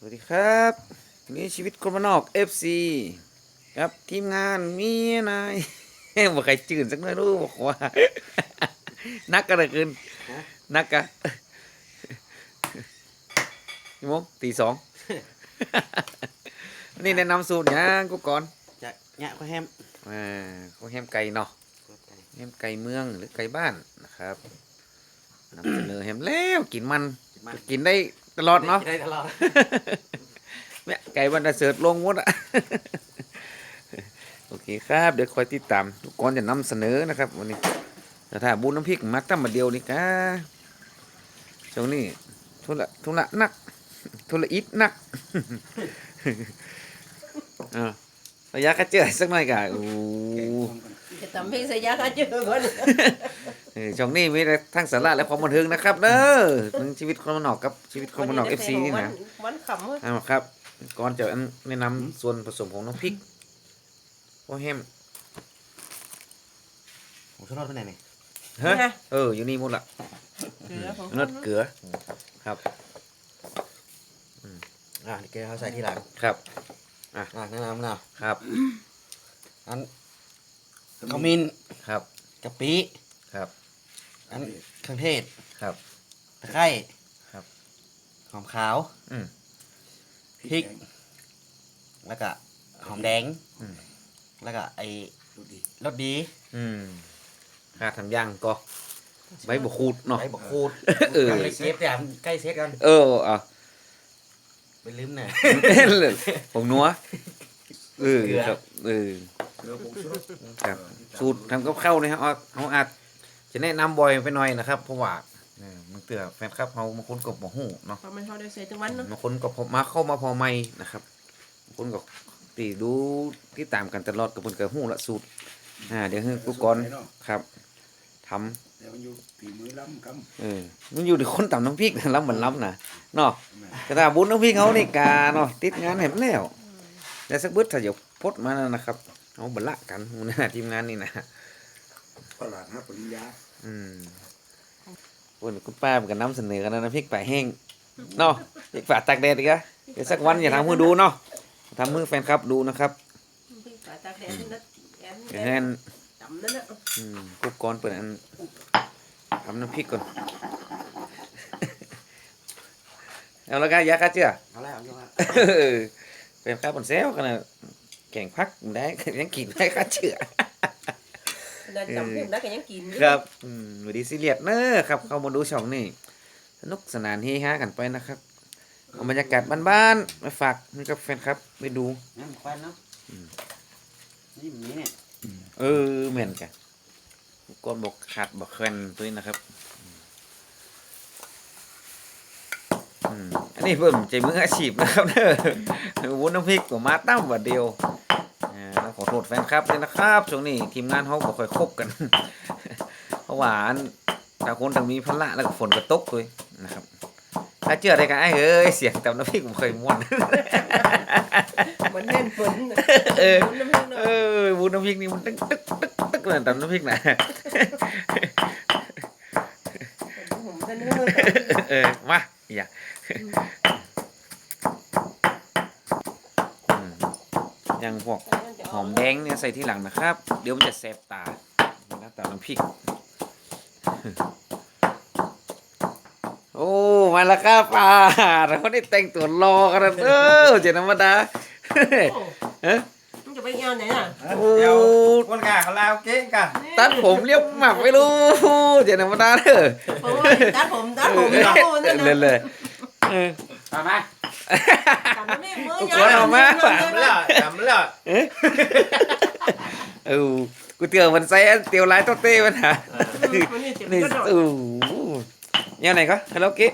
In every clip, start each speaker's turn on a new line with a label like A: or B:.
A: สวัสดีครับนี่ชีวิตคนบ้านนอก FC ครับทีมงานมีนายบอกใครจืดสักหน่อยรู้บอกว่า นักกันเลยคืนนักกะกี่โมงตีสองนี่แนะนำสูตรยังกูก่อน
B: จะแงะก็แฮม
A: อ่าเขาแฮมไก่เนาะแฮมไก่เมืองหรือไก่บ้านนะครับนำเสนอแฮมแล้วกินมัน
B: มัน
A: กินได้ ตลอดเนาะ
B: ได้ตลอด
A: เนี่ยไก่วันดาเสิร์ตลงหมดอะโอเคครับ เดี๋ยวคอยติดตามทุกคนจะนำเสนอนะครับวันนี้แต่ถ้าบุญน้ำพริกมาตั้งมาเดียวนี่กะช่วงนี้ทุละทุละนัก ทุละอิดนักอ่าระยะกระเจือสักหน่อยกะโอ้
C: จะทำให้สยามเจอก่อน
A: เออช่วงนี้มีแต่ทั้งสาระและความบันเทิงนะครับเด้อทั้งชีวิตคนบ้านนอกกับชีวิตคนบ้านนอกเอฟซีนี่นะ
C: วันขำเว้ย
A: เอาครับ ก่อนจะแนะนำส่วนผสมของน้ำพริกว่าแฮม
B: ผมชอบรสไปไหนเนี่ย
A: เฮ้ยเอออยู่นี่หมดละ
C: เกลือของ
A: นดเกลือครับ
B: อ่าเดี๋ยวแกเขาใส่ทีหลัง
A: ครับ
B: อะแนะนำนะครับอัน ขมิ้น
A: ครับ
B: กะปิ
A: ครับ
B: อันเครื่องเทศ
A: ครับ
B: ตะไคร้
A: ครับ
B: หอมขาว
A: อืม
B: พริก แล้วก็หอมแดง
A: อืม
B: แล้วก็ไอ้รสดี
A: อืมค่าทำย่างก็ใบบุคูดเนาะ
B: ไอ้บกคูด
A: เออ
B: ใกล้เซฟแต่ใกล้เซฟกัน
A: เออเอา
B: ไปลืมหน่อย
A: เลยผมนัวเออ
B: เกลือ
A: ครับเออ
D: เกลือผงชูรส
A: ครับ สูตรทำกับข้าวนี่ครับเอาเขาอาจจะแนะนำบ่อยไปหน่อยนะครับ เพราะว่าเออมันเตือแฟนครับเขาบางคนก็บ่ฮู้เนาะ
C: ทำไมเขาได้เสียจังวันเนาะ
A: บางคนก็พอมาเข้ามาพอไม่นะครับบางคนก็ตีดูที่ตามกันตลอดกับเพิ่นก็ฮู้ละสูตรอ่าเดี๋ยวให้กูก่อนครับทำ
D: แต่มันอยู่ฝีมือล้ำก
A: เออมันอยู่ที่คนตำน้ำพริกนะล้ำเหมือนล้ำนะเนาะำ
D: แม่
A: แต่ถ้าบุญน้ำพริกเขานี่กาเนาะติดงานเห็นแล้วแต่สักบึดถ้าเดี๋ยวพดมานะครับ เอาบละกันหมูหน้าทีมงานนี่นะ
D: ตลาดห้าปริญญา
A: อืมคุณคุณป้ามันก็นำเสนอกันนะน้ำพริกป่าแห้งเนาะพริกป่าตากแดดอีกอะเดี๋ยวสักวันอย่าทำมือดูเนาะทำมือแฟนคลับดูนะครับ
C: พี่ปลาตากแดดนี่นะแอน
A: อย่างนั้น
C: ดำนั่นน่ะ
A: อืมกุ๊กก้อนเปิดอันทำน้ำพริกก่อนเอาแล้วกันยากาเจือ
B: เอาแล้วเอาอยู่ว่า
A: เออเป็นข้าวบนเซลกันนะ แข่งพักได้ยังกินได้ข้าเชื่อ
C: นั่นจำพุ่มได้ก็ยังกินอยู่
A: ครับ อืมวันดีซีเรียสเนอะครับ เข้ามาดูช่องนี่สนุกสนานเฮฮากันไปนะครับเอาบรรยากาศบ้านๆมาฝากให้กับแฟนครับไปดู
B: นั่นควันเนาะนี่แบบนี้เนี่ย
A: เออเหมือนกันก้นบอกขาดบอกแควนตัวนี้นะครับ อืมอั นนี้เพิ่มใจมืออาชีพนะครับเนอะวุ้นน้ำพริกกับมาตั้มวันเดียวอ่าแล้วขอโทษแฟนครับเลยนะครับช่วงนี้ทีมงานเขาบ่ค่อยคบกัน เพราะว่าอันต่างคนต่างมีภาระแล้วก็ฝนก็ตกเลยนะครับถ้าเจออะไรกันไอ้เอ้ยเสียงตำน้ำพริกผมเคยม่วน
C: เหมือนแน่นฝน
A: เออ
C: น้ำพริกเนาะ
A: เออวุ้นน้ำพริกนี่มันตึ๊กตึ๊กตึ๊กตึ๊กเลยตำน้ำพริกนะ
C: ผมเสนอ
A: เออมาอย่าอืมอย่างพ วกหอมแดงเนี่ยใส่ทีหลังนะครับ เดี๋ยวมันจะแสบตาหน้าตาน้ำพริก โอ้ มาแล้วครับป่าเราได้แต่งตัวรอกันแล้วเออเจธรรมดาเอ๊ะ
C: มันจะไปเอาไหนอะ
A: โอ้
B: เดี๋ยวคนกาเขาลาวเก่งกัน
A: ตัดผมเรียบหมักไม่รู้เจธรรมดาเด้อ
C: โอ้ยตัดผมตัดผม
A: เอ
C: ตัดผม
A: อ
C: นั่น
A: เลย
C: น่ะ
A: เลยเออ
B: มา ไหม
C: จำไม่มือ
A: โอ้ยเอามา
B: จำแล้วจำแล้ว
A: เอ๊ะเออกูเตือนมันใส่อันเตียวลายโตเต้มันหา
C: มันนี่เจ็บ
A: นี่
C: กระโดด
A: โอ้โหยังไงก็ฮัลโหลเก๊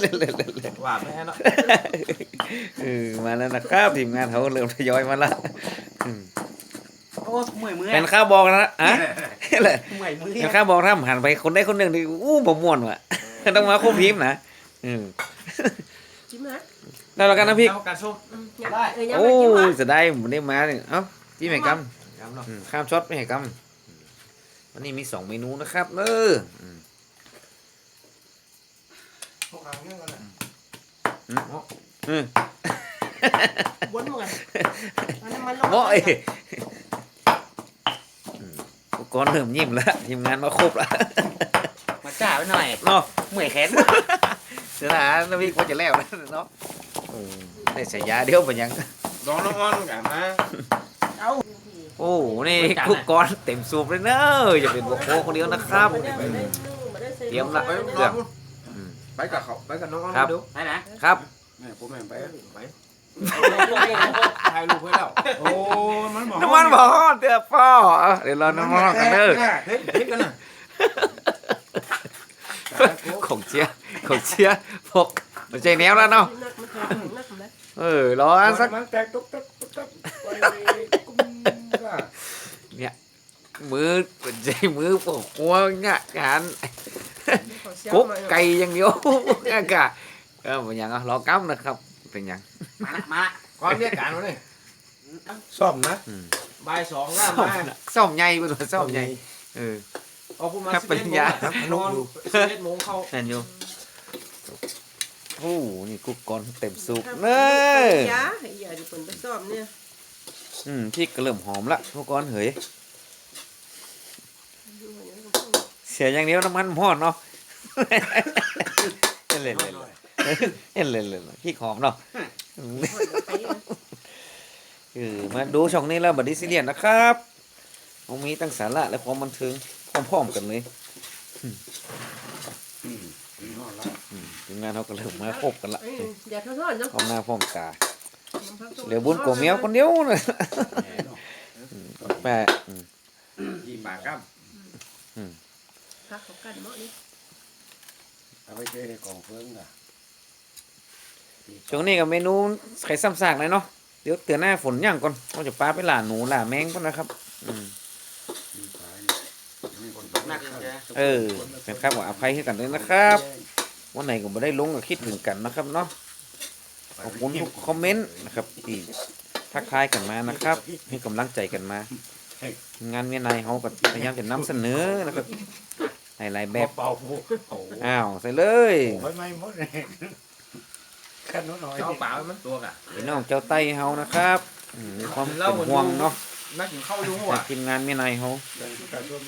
A: เลยเลยเลยเลย
B: ว่าไม่ให้เนาะ
A: เออมาแล้วนะครับทีมงานเขาเริ่มทยอยมาละอืม
B: โอ้เมื่อยมือ
A: เป็นข้าวบอกนะอะอะไร
B: เมื่อยมือ
A: เป็นข้าวบอกถ้าหันไปคนได้คนหนึ่งดิอู้บ่ม่วนว่ะต้องมาควบทีมนะอืม
C: จิ้มนะ
A: แล้วเรากันนะพี่
B: เอาการส้ม
C: อืมยังเออยัง
A: โอ้
C: ไม่จิ้มอะ
A: ยจะได้ผมได้มาเนี่ยเอ้าที่ไหนกำ
B: จำเนาะ
A: อืมข้ามช็อตไม่ให้กำวันนี้มีสองเมนูนะครับเอออืม
D: พวกเราเนี่ยกันแหละ
A: ออืม
C: วนมึงอะอันนั้นมันลง
A: เหมาะเอ้ยอืมอุปกรณ์เริ่มยิ้มแล้วทีมงานมาครบแล้ว
B: มาจ้าไว้หน่อย
A: เนาะเมื่อยแขนเสือหาน้ำพริกว่าจะแล้วนะเนาะเออ ได้ใส่ยาเดียวไปยัง
B: ลองน้องอ้อนกันมา
C: เอา
A: โอ้นี่คุกกรเต็มสูบเลยเนอะอย่าเป็นบกโคคนเดียวนะครับ เตรียมละ
B: ไป
A: เครื่อง
B: ไปกับเขาไปกับน้องอ้อน
A: ครับ
B: ดูไปนะครับ
D: แม่ผมแม่ไป
B: ไปถ่ายรูปไว้แล้ว
D: โอ้มันบอก
A: น้ำมันบ่อเดือพ่อเอาเดี๋ยวรอน้ำมันกันเด้อ
B: เฮ้ยเฮ้ยกันนะ
A: ของเชียร์ของเชียร์พกมันใจแนวแล้วเนาะ
C: นักมันแทงนักมัน
A: เออรอสัก
D: มันแตกตุ๊กตุ๊กตุ๊กตุ๊กไปกุ้งว่า
A: มือเป็นใจมือปกหัวงะงานกุ๊กไก่อย่างเดียวงะกะเออเป็นหยังอะรอกำนะครับ เป็นหยัง
B: มาละมาละก่อนเรียกการมาเลย
D: ซ่อมนะ
A: อืม
B: บ่ายสองแล้ว
A: ซ่อม
B: มา
A: น่ะซ่อมใหญ่เป็นว่าซ่อมใหญ่เออ
B: เอาพูดมา
A: ครับ
B: สิบเอ็ด
A: ปริญ
B: โมง
A: ญา
B: ครับนอนสิบเอ็ดโมงเข้า
A: นั่นอยู่ โอ้นี่กุ๊กกอนเต็มสูบเน
C: เน
A: อะ
C: ยาอย่าดูคนไปซ่อมเนี่ย
A: อืมที่ก็เริ่มหอมละทุกคนเฮ้ยเสียอย่างเดียวน้ำมันหอดเนาะเล่นเล่นเล่นเล่นเล่นเล่นพี่หอมเนาะเออมาดูช่องนี้แล้วบัดดิซิเลียนนะครับมันมีตั้งสาระและความบันเทิงพร้อมๆกันเลย
D: อืมถึงนอนแล้ว
A: อืมทีม งานเขาก็เริ่มมาครบกันละ
C: อย่าทอดๆเนาะ
A: พร้อมหน้าพร้อมตาเหลือบุญโกเมียวคนเดียวนะแม่อืม
B: ยี่ปากครับ
C: พักเขากันเนาะนี่
D: เอาไปเจอในกล่องเฟืองอะ
A: ช่วงนี้กับเมนูไข่ซ้ำซากเลยเนาะเดี๋ยวเตือนหน้าฝนย่างก่อนเราจะปลาไปหล่าหนูหล่าแมงก่อนนะครับอืม
D: มีขายเนี่ยมีคนตก
B: หนักเลย
A: เออเป็นครับว่าอภัยให้กันเลยนะครับ วันไหนก็ไม่ได้ลงก็คิดถึงกันนะครับเนาะขอบคุณทุกคอมเมนต์นะครับที่ทักทายกันมานะครับให้กำลังใจกันมา งานเมียนายเขาก็พยายามจะนำเสนอนะครับหลายๆแบบ
D: เป่าโอ้โห
A: อ้าวใส่เลย
D: ไฟไหม้หมดเลยแค่น้อยหน่อย
B: เอาเปล่ามันตัวกะ
A: พี่น้องเจ้าไต้เฮานะครับอืมมีความเป็นห่วงเนาะ
B: นักกินข้าวยุ่ง
A: จาก
B: ว่ะ
A: ทีมงานเมียนายเฮา
D: เดินกระตุ้น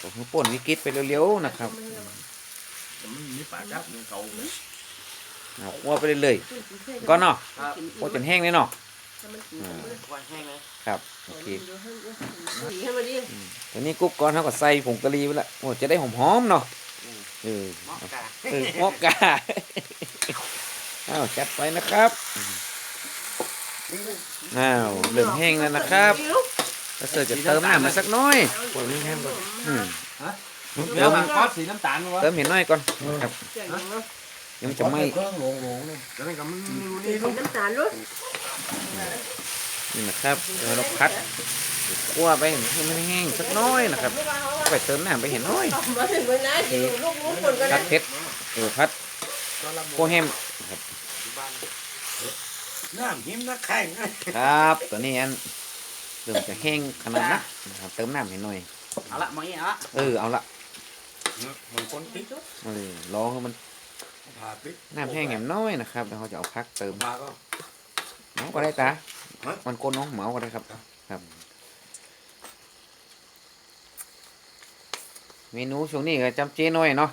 A: ผมให้ป่นวิกฤตไปเร็วๆนะครับ
B: แต่มันมีปากครับมันเขา
A: เอาคั่วไปเรื่อยๆก็เนาะคั่วจนแห้งเลยเนาะ
B: ควายแห้งเลย
A: ครับโอเค
C: สีให้มาดิ
A: ตัวนี้กุ๊กก้อนเท่ากับใส่ผงกะหรี่ไปละโอ้จะได้หอมๆเนาะเออ
B: เหมาะกะ
A: เออหมอกกาอ้าวจัดไปนะครับอ้าวเหลืองแห้งแล้วนะครับแล้วเสือจะเติมน้ำมาสักหน้อยอืม
B: เดี๋ยวมันคอสสีน้ำตาลวะ
A: เติมเห็นน้อยก่อนครับยังจะไหม่
D: เครื่องโงงๆนี่
B: แล้วนี่ก็มัน
C: สีน้ำตาลลูก
A: นี่นะครับเดี๋ยวเราพัดคั่วไปให้มันแห้งสักหน้อยนะครับไปเติมน้ำไปเห็นน้อย
C: มาถึงเวลาสิลูกลูกคนก็
A: พั
C: ได้
A: ดเผ็ดเออพัดคั่วแห้มครับ
D: น้ำหิมนักแข่งนะครับ
A: ตัวนี้อันเริ่มจะแห้งขนาดนักนะครับเติมน้ำให้หน่อย
B: เอาละมาอีกเอาละ
A: เออเอาละ
D: มันคนติ๊ก
A: เออรอให้มัน
D: ผ่าปิ๊ก
A: น้ำแห้งแหมน้อยนะครับแล้วเขาจะเอาพักเติม
D: มาก็
A: เหมาก็ได้ตา
D: ฮะ
A: มันโกนเน้องเหมาก็ได้ครับครับ เมนูช่วงนี้ก็จำเจน้อยเนาะ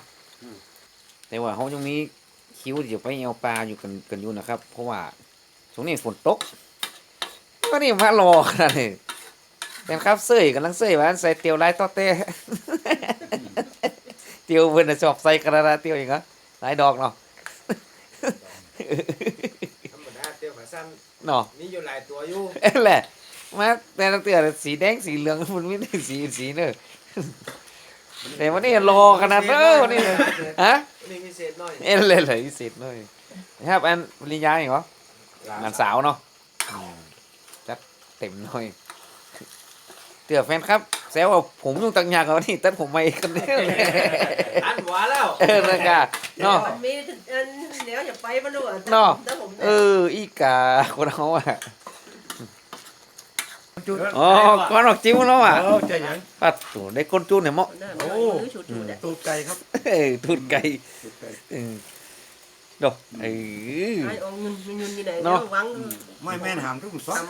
A: แต่ว่าเขายังมีคิวที่จะไปเอาปลาอยู่กันกันอยู่นะครับ เพราะว่าช่วงนี้ฝนตกก็นี่มารอขนาดนี้เป็นครับเสยกำลังเสยว่าใส่เตียวลายต่อเต้เตียวเพิ่นน่ะชอบใส่กระดาษเตียวอย่างเงี้ยหลายดอกเนาะ
B: ธรรมดาเตี้ยวขาสั้น
A: เนาะ
B: มีอยู่หลายตัวอยู่
A: เอ้ยแหละมาแต่ละเตือสีแดงสีเหลืองมันไม่ได้สีสีเนอะแต่วันนี้รอขนาดเนอะวันนี้เลยฮะ
B: นี่มีเศษหน่อย
A: เอ้ยเลยเลยพิเศษเลยครับอันปริญญาอีกเหรองานสาวเนาะอืมจัดเต็มหน่อยเตือแฟนครับ แซวว่าผมยุ่งตังยากเอานี่ตัดผมมาเองกันเนี่ย
B: อันหวานแล้ว
A: เออนะกะเนาะ
C: มีอันเดี๋ยวอย่าไปมาดูอะ
A: เนาะ
C: แต่ผม
A: เอออีกาคนเขาอะอ๋อก้อนออกจิ้วแล้วอะ
D: เออใจยัง
A: ปัดตัวได้ก้นจูนเนี่ยเหมาะ
C: โอ้ชุดๆอะ
D: ตูดไก่ครับ
A: เอ้ยทุนไก่
D: ตูดไก่
A: เออ ดอกเออ
C: ไอ้เอาเงินเงินที่ไหน
A: เนาะ
C: หวัง
B: ไม่แม่นหามทุกซอก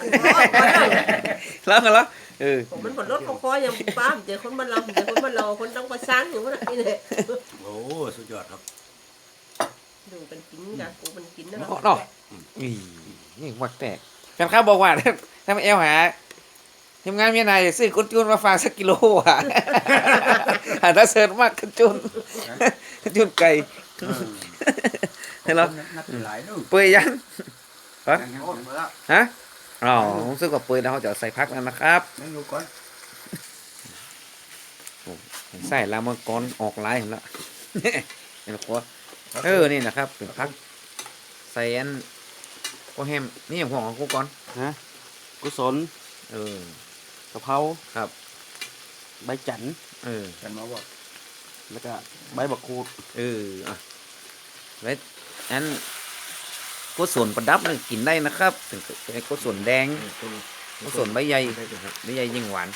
A: แล้วกันแล้วเออ
C: ผมมันผลรถเขาคอยอย่างป้ามเจอคนบ้านเราเจอคนบ้านเราคนต้องประสานอยู่ว่านี่เลย
B: โอ้สุดยอดครับ
C: ดูเป็นกินกันกูเป็นกินนะ
A: เนาะเนาะอีนี่วักแตกแฟนข้าวบอกว่าถ้ามาเอลหาทีมงานเมียนายซื้อกุนจุนมาฝากสักกิโลอะหาถ้าเสิร์ฟมากกุนจุนกุนจุนไก่ เห็นแล้ว
B: นักหลายนู่น
A: เปื่อยยัง
B: โอ้ยมาแล้ว
A: ฮะอ๋อผมซื้อกับเปื่อยแล้วเขาจะเอาใส่พักแล้วนะครับ
B: นั่งอยู่ก่อน
A: ใส่ลามังกรออกลายเห็นแล้วเห็นแล้วเออนี่นะครับเป็นพักใส่อันก็แฮมนี่อย่างของของกูก่อน
B: ฮะกุศล
A: เออกะ
B: เพรา
A: ครับ
B: ใบจันทร์
A: เออ
B: กันมาบอกแล้วก็ใบบักคูด
A: เอออะไว้ อันกุศลประดับนี่กินได้นะครับถึงเป็นกุศลแดงกุศลใบใหญ่ใบใหญ่ยิ่งหวาน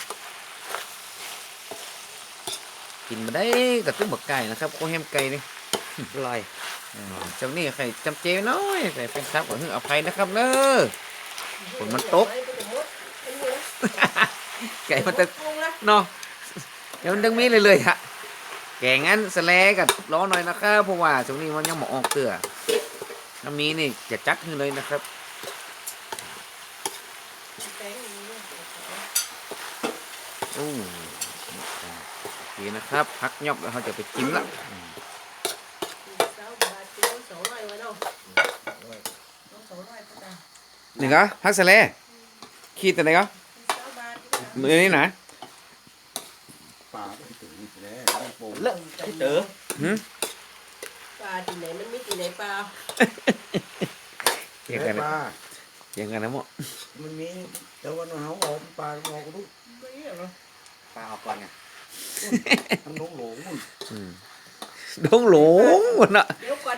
A: กินมาได้กับตุ้มบักไก่นะครับโคแฮมไก่นี่
B: ลาย
A: อ่าเจ้านี่ใครจำเจน้อยแต่เป็นครับขอให้อภัยนะครับเนอะฝนมันตกไก่มันจะเนาะเดี๋ยวมันดึงมีเลยเลยฮะ แกงงั้นสแลกับล้อหน่อยนะครับเพราะว่าช่วงนี้มันยังหมอออกเกลือน้ำมีนี่จะจัดขึ้นเลยนะครับโอ้โอเคนะครับพักยอบแล้วเขาจะไปจิ้มละอืมนี่ก็พักสแลขีดแต่ไหนก็มือนี่นะ
B: ป่าไปถึงนี่แล้วโป่ง เลอะที่เต๋อ
A: หืม
C: ปลาที่ไหนมันไม่ที่ไหนปลา
A: เกี่ยงกันนะ
B: ปลา
A: เกี่ยงกันนะหมอ
B: มันมีแต่ว่าเราเอาปลาเราก็รู้ปลาเอาก่อนไงมันหลงหลงมัน
A: อืมดงหลงหมดน่ะ
C: เดี๋ยวก่อน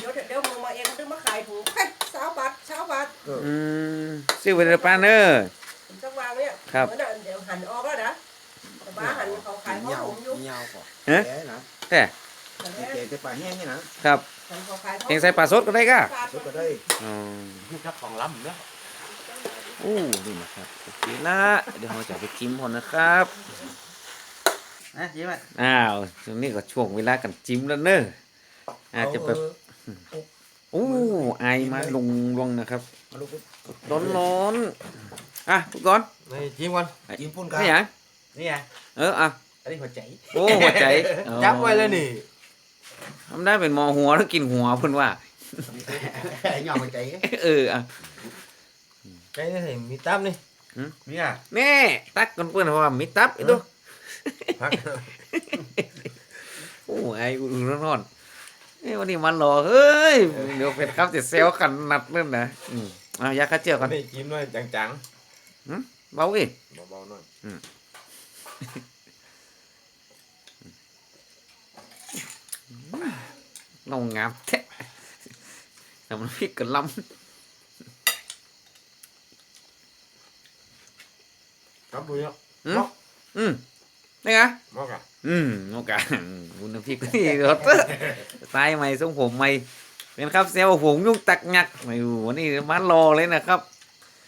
C: เดี๋ยวเดี๋ยวมึงมาเองถึงมาขายถูกแค่สาวบาทสาวบาท
A: อืมซื้อไปเลยป้าเนอร์
C: ผมจะวางเนี่ย
A: ครับ
C: เดี๋ยวหันออกแล้วนะ แต่บ้าหันเขาขายเขา
B: ยาว
C: ผมอยู่
B: ยาวกว่า
A: ฮะ
B: แก่นะ
A: แต่
B: แก่แต่ปลาแห้งนี่นะครับ
C: เขาขาย
A: เองใส่ปลาสดก็ได้ก่ะ
B: สุดก็ได้
A: อ๋อ
B: นี่ครับของล้ำเนาะ
A: โอ้ดีนะครับโอเคละเดี๋ยวเราจะไปกินพอนนะครับ
B: นะยิ้มไหม
A: อ้าวช่วงนี้ก็ช่วงเวลากันจิ้มแล้วเนอะอาจจะแบบโอ้ไอายมาลงลงนะครับ
B: มาลูก
A: ร้อนร้อนๆอะทุกคน
B: นี่จิ้มก่อนจิ้มปุ่นกัน
A: ไม่หยัง
B: นี่ไง
A: เอออะ
B: อันนี้หัวใจ
A: โอ้หัวใจ
B: จับไว้แล้วนี่
A: ทำได้เป็นหมอหัวแล้วกินหัวเพิ่นว่า
B: หย่อหัวใจ
A: เอออะ
E: ใจนี่เห็นมีตั้มนี่
B: นี่อะ
A: แม่ตักกันเพื่อนเพราะว่ามีตับอีกตัว
E: พัก
A: โอ้ไออุ่นๆร้อนๆเอ้ยวันนี้มันรอเฮ้ยเดี๋ยวเป็ดครับจะเซลกันนัดเล่นนะอืมเอายาฆ่าเชื้อก่อน
E: นี่จิ้มหน่อยจัง
A: เบาอีก
E: ๆเบาๆหน่อย
A: น้ องงามแท้แต่มันพริกกันล้
E: ครับบุญเนาะำ
A: อืมอืมนี่ไง
E: มอกอะ
A: อืมโอกาสบุญน้ำพริกนี่รถตายใหม่ทรงผมใหม่เป็นครับเซลล์ผมยุ่งตักงักไม่รู้วันนี้มันรอเลยนะครับ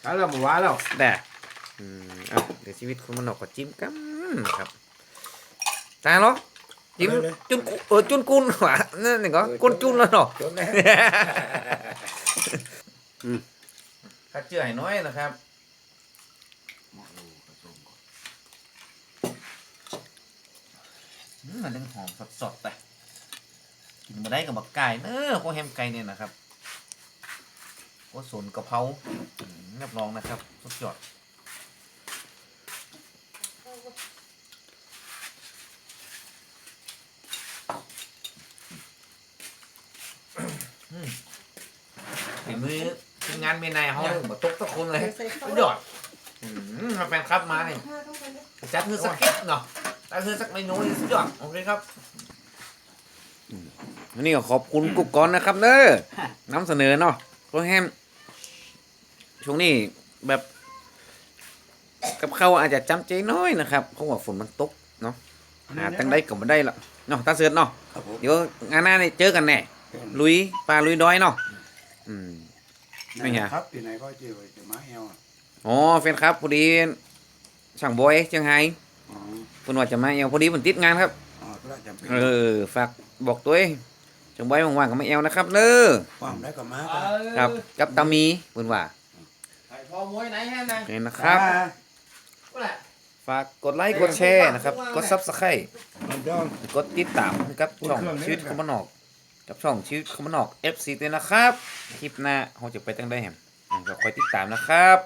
E: แล้วเราหมู่ว้าแล้ว
A: แต่อืมอะเดี๋ยวชีวิตคนมันออกก็จิ้มกันนะ ครับตายเหรอจิ้มจุนกุเออจุนกุนหวะนั่นนี่ก็กุนจุนแล้วเนาะ
B: จนแล้ว
A: ข้าเจือให้น้อยนะครับอืมมันยังหอมสดๆแต่กินมาได้กับบักไก่เนอะพวกแฮมไก่เนี่ยนะครับก็สวนกะเพราอืมรับรองนะครับ สุดยอด ฝีมือทีมงานเมนายเขาเลยมาตกตะคนเลยสุดยอดอืมมาแฟนครับมาเนี่ยจัดคือสักคลิปเนาะจัดคือสักเมนูนี่สุดยอดโอเคครับวันนี้ก็ขอบคุณกุ๊กก่อนนะครับเนอะนำเสนอเนาะเพราะแฮมช่วงนี้แบบ กับเขาวอาจจะจำใจน้อยนะครับเพราะว่าฝนมันตกเนาะหาตั้งได้ก็ไม่ได้ละเนาะตาเสือเนาะ
B: ครับผม
A: เดี๋ยวงานหน้านี่เจอกันแน่ ลุยปลาลุยน้อยเนาะอืม ไม่ไง
B: ครับที่ไหนก็เจอจะมาแอลอะ
A: อ๋อแฟนครับพอดีช่างบอยเชียงไฮ้
B: อ๋อ
A: เพิ่นว่าจะมาเอวพอดีเพิ่นติดงานครับ
B: อ๋อก็จำเป็น
A: เออฝากบอกตัวเองช่างบอยว่างๆก็มาเอวนะครับเด้อ
B: ความได้ก็มา
D: เออ
A: ครับ กับตามีเพิ่นว่า
D: ไข่พอมวยไหนฮะนะ
A: โอเคนะครับ
D: ก็แหละ
A: ฝากกดไลค์กดแชร์นะครับ กด Subscribe
B: มันย้อน
A: กดติดตามกับช่องชีวิตคอมมานอก กับช่องชีวิตคมนอก FC ด้วยนะครับ คลิปหน้าเราจะไปตั้งได้แฮมอะก็คอยติดตามนะครับ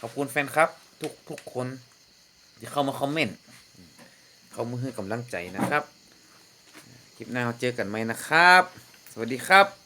A: ขอบคุณแฟนครับ ทุกทุกคนที่เข้ามาคอมเมนต์ เข้ามาให้กำลังใจนะครับ คลิปหน้าเราเจอกันไหมนะครับ สวัสดีครับ